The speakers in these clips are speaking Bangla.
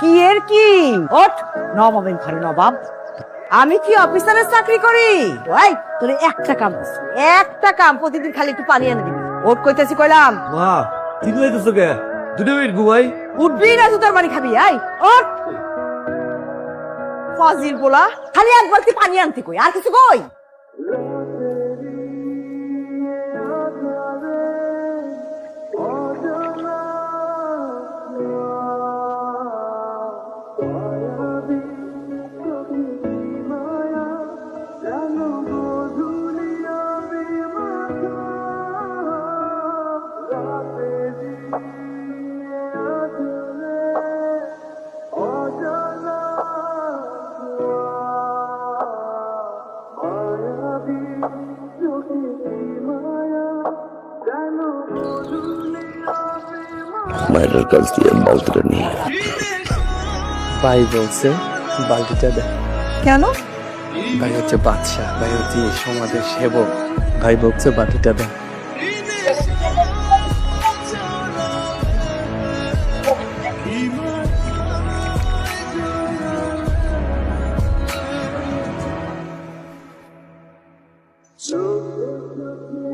কি এর কি? ওঠ নবাবের ঘরে নবাব। আমি কি অফিসারের চাকরি করি? ওই তোর একটা কাম। একটা কাম প্রতিদিন খালি একটু পানি এনে দিবি। ওট কইতেছি কইলাম। মা ঠিক লাইতেছো কে? দুটো মিনিট ঘুমাই। উঠবি না জুতার বাড়ি খাবি আই ওঠ। ফাজিল বলা খালি এক বালতি পানি আনতে কই? আর কিছু কই? মায়ের কাছ দিয়ে বালতিটা নিয়ে ভাই বলছে বালতিটা দে। কেন? ভাই হচ্ছে বাদশাহ ভাই হচ্ছে এই সমাজের সেবক। ভাই বলছে বাটিটা দে।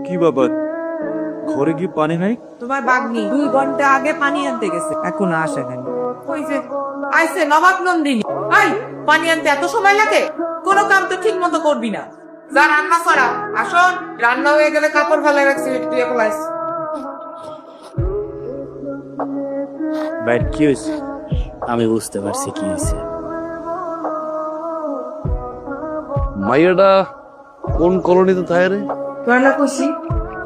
কি বাবা ঘরে কি পানি নাই? তোমার বাগনি দুই ঘণ্টা আগে পানি আনতে গেছে। এখন আসে নাই। ওই যে আইসে নবাব নন্দিনী আই পানি আনতে এত সময় লাগে? কোনো কাম তো ঠিক মতো করবি না। যা রান্না করা আসুন রান্না হয়ে গেলে কাপড় ফেলে রাখছি তুই এখন আইস ভাই কি হয়েছে? আমি বুঝতে পারছি কি হয়েছে। মাইয়াটা কোন কলোনিতে থাকে রে? রান্না করছি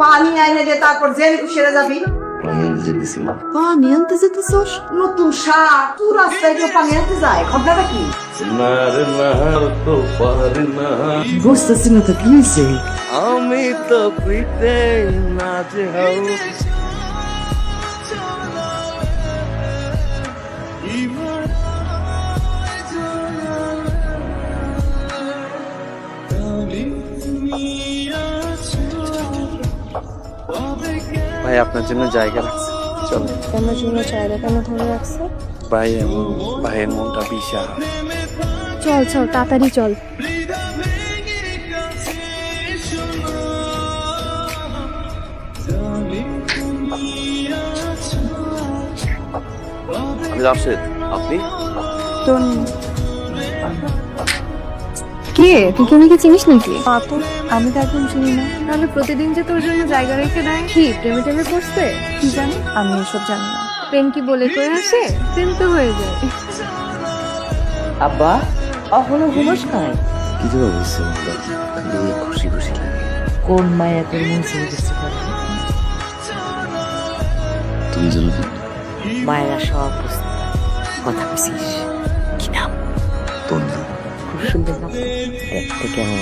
পানি আইনে দে তারপর জেল সেরে যাবি। পানি আনতে যেতেছস? নতুন শাক তুই রাস্তায় কেউ পানি আনতে যায়? ঘটনাটা কি? বুঝতেছি না তো কি আমি তো পিতে নাচে হাও ভাই আপনার জন্য জায়গা রাখছে। চলো। আমার জন্য চায়রা কেন ধরে রাখছে? ভাই এমন ভাইয়ের মনটা বিশাল। চল চল তাড়াতাড়ি চল। আমি রাশেদ আপনি? তোর কে? তুই কি আমাকে চিনিস নাকি? তো আমি তো একদম চিনি না। তাহলে প্রতিদিন যে তোর জন্য জায়গা রেখে দেয়। কি প্রেমে টেমে পড়ছে? কি জানি আমি এসব জানি না। প্রেম কি বলে করে আসে? প্রেম তো হয়ে যায়। আব্বা অহনো ঘুমোস নাই? কিছু বলছি খালি খুশি খুশি লাগে। কোন মায়া তোর মন ছেড়ে দিচ্ছে তুমি জানো কি? মায়েরা সব কথা বুঝিস কি নাম? খুব সুন্দর তো। দেখতে কেমন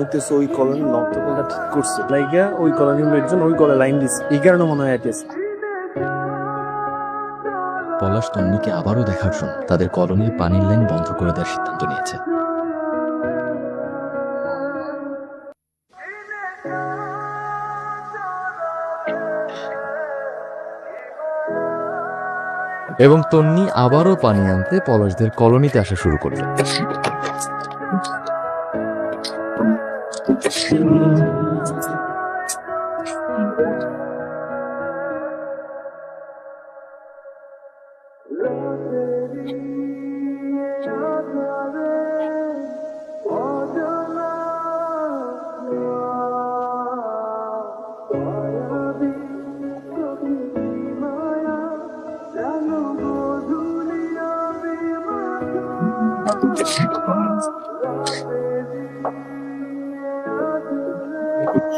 মনে ওই কলোনি নর্তকলটা ঠিক করছে। লাইগা ওই কলোনির লোকজন ওই কলে লাইন দিছে। এই কারণে মনে হয় আইতেছে। পলাশ তন্নিকে আবারও দেখার জন্য তাদের কলোনির পানির লাইন বন্ধ করে দেওয়ার সিদ্ধান্ত নিয়েছে। এবং তন্নি আবারও পানি আনতে পলাশদের কলোনিতে আসা শুরু করল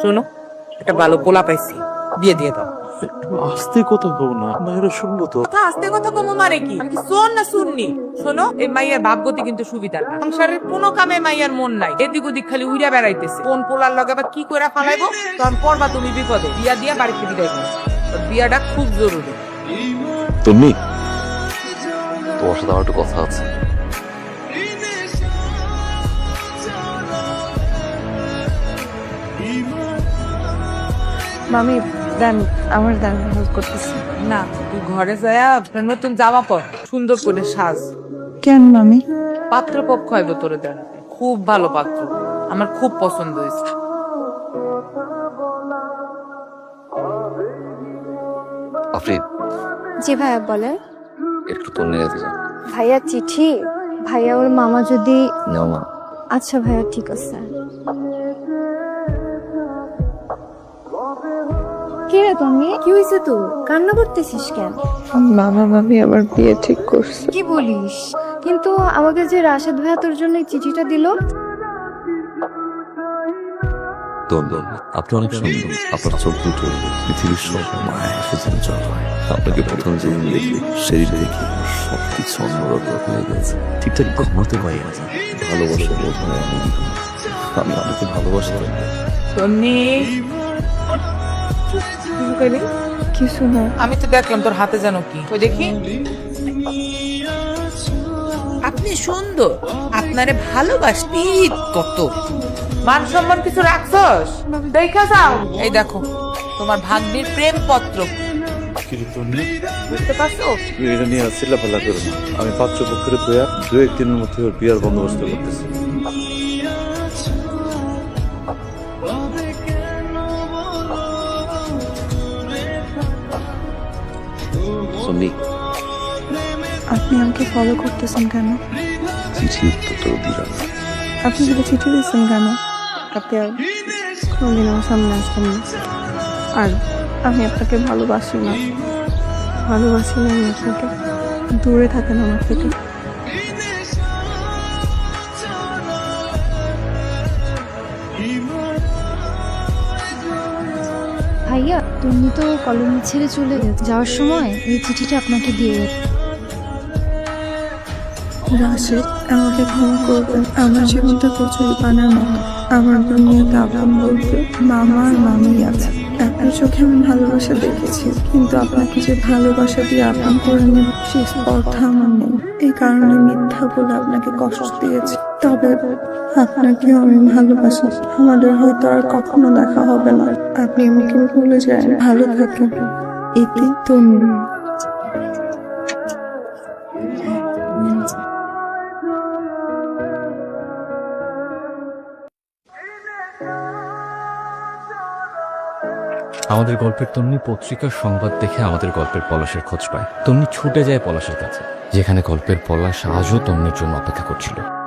শোনো একটা ভালো পোলা পাইছি। বিয়ে দিয়ে দাও। আসতে কথা কও না মায়েরা শুনব তো। কথা আস্তে কথা কমো মারে কি? আমি কি শোন না শুননি শোনো এই মাইয়ার ভাবগতি কিন্তু সুবিধা না সংসারের কোনো কামে মাইয়ার মন নাই। এদিক ওদিক খালি উড়া বেড়াইতেছে। কোন পোলার লগে আবার কি করে ফালাইবো? তখন পড়বা তুমি বিপদে। বিয়া দিয়া বাড়িতে বিদায় বিয়াটা খুব জরুরি। তুমি তোমার সাথে আমার একটু কথা আছে। মামি দেন আমার দেন হেল্প করতেছি। না তুই ঘরে যায়া নতুন জামা পর সুন্দর করে সাজ। কেন মামি? পাত্র পক্ষ হইব তোরে দেন। খুব ভালো পাত্র। আমার খুব পছন্দ হয়েছে। আফরিন। জি ভাইয়া বলে একটু তোর নিয়ে যেতে চাও। ভাইয়া চিঠি? ভাইয়া ওর মামা যদি নাও মা। আচ্ছা ভাইয়া ঠিক আছে। কে রে তুমি? কি হয়েছে তোর কান্না করতেছিস কেন? মামা মামি আমার বিয়ে ঠিক করছে। কি বলিস? কিন্তু আমাকে যে রাশেদ ভাইয়া তোর জন্য এই চিঠিটা দিল। দোন দোন আপনি অনেক সুন্দর। আপনার চোখ দুটো পৃথিবীর সব মায়া সেজন্য জল হয়। আপনাকে প্রথম যেদিন দেখি সেদিন দেখি আমার সবকিছু অন্যরকম হয়ে গেছে। ঠিকঠাক ঘুমাতে পারি না। ভালোবাসা বোধ হয় আমি আমি আপনাকে কিছু না। আমি তো দেখলাম তোর হাতে যেন কি। ওই দেখি। আপনি সুন্দর। আপনারে ভালোবাসতি কত। মান সম্মান কিছু রাখছস? দেখা যাও। এই দেখো তোমার ভাগ্নির প্রেম পত্র বুঝতে পারছ? এটা নিয়ে করো আমি পাত্র পক্ষের বইয়া দু একদিনের মধ্যে বিয়ার বন্দোবস্ত করতেছি। আপনি আমাকে ফলো করতেছেন কেন? চিঠি তো দিলাম আপনি যদি চিঠি দিচ্ছেন কেন? আপনি আর কোনদিন আমার সামনে আসবেন না। আর আমি আপনাকে ভালোবাসি না। ভালোবাসি না আমি আপনাকে। দূরে থাকেন আমার থেকে। ভাইয়া তুমি তো কলোনি ছেড়ে চলে যাওয়ার সময় এই চিঠিটা আপনাকে দিয়ে গেছে। রাশেদ আমাকে ক্ষমা করবেন আমার জীবনটা কচুরি পানার মতো। আমার দুনিয়াতে আপন বলতে মামা আর মামি আছে। আপনার চোখে আমি ভালোবাসা দেখেছি, কিন্তু আপনাকে যে ভালোবাসা দিয়ে আপন করে নেব সেই স্পর্ধা আমার নেই। এই কারণে মিথ্যা বলে আপনাকে কষ্ট দিয়েছি। তবে আপনাকেও আমি ভালোবাসি। আমাদের হয়তো আর কখনো দেখা হবে না। আপনি আমাকে ভুলে যায় ভালো থাকেন। এতে তনু আমাদের গল্পের তন্নি পত্রিকার সংবাদ দেখে আমাদের গল্পের পলাশের খোঁজ পায়। তন্নি ছুটে যায় পলাশের কাছে, যেখানে গল্পের পলাশ আজও তন্নির জন্য অপেক্ষা করছিল।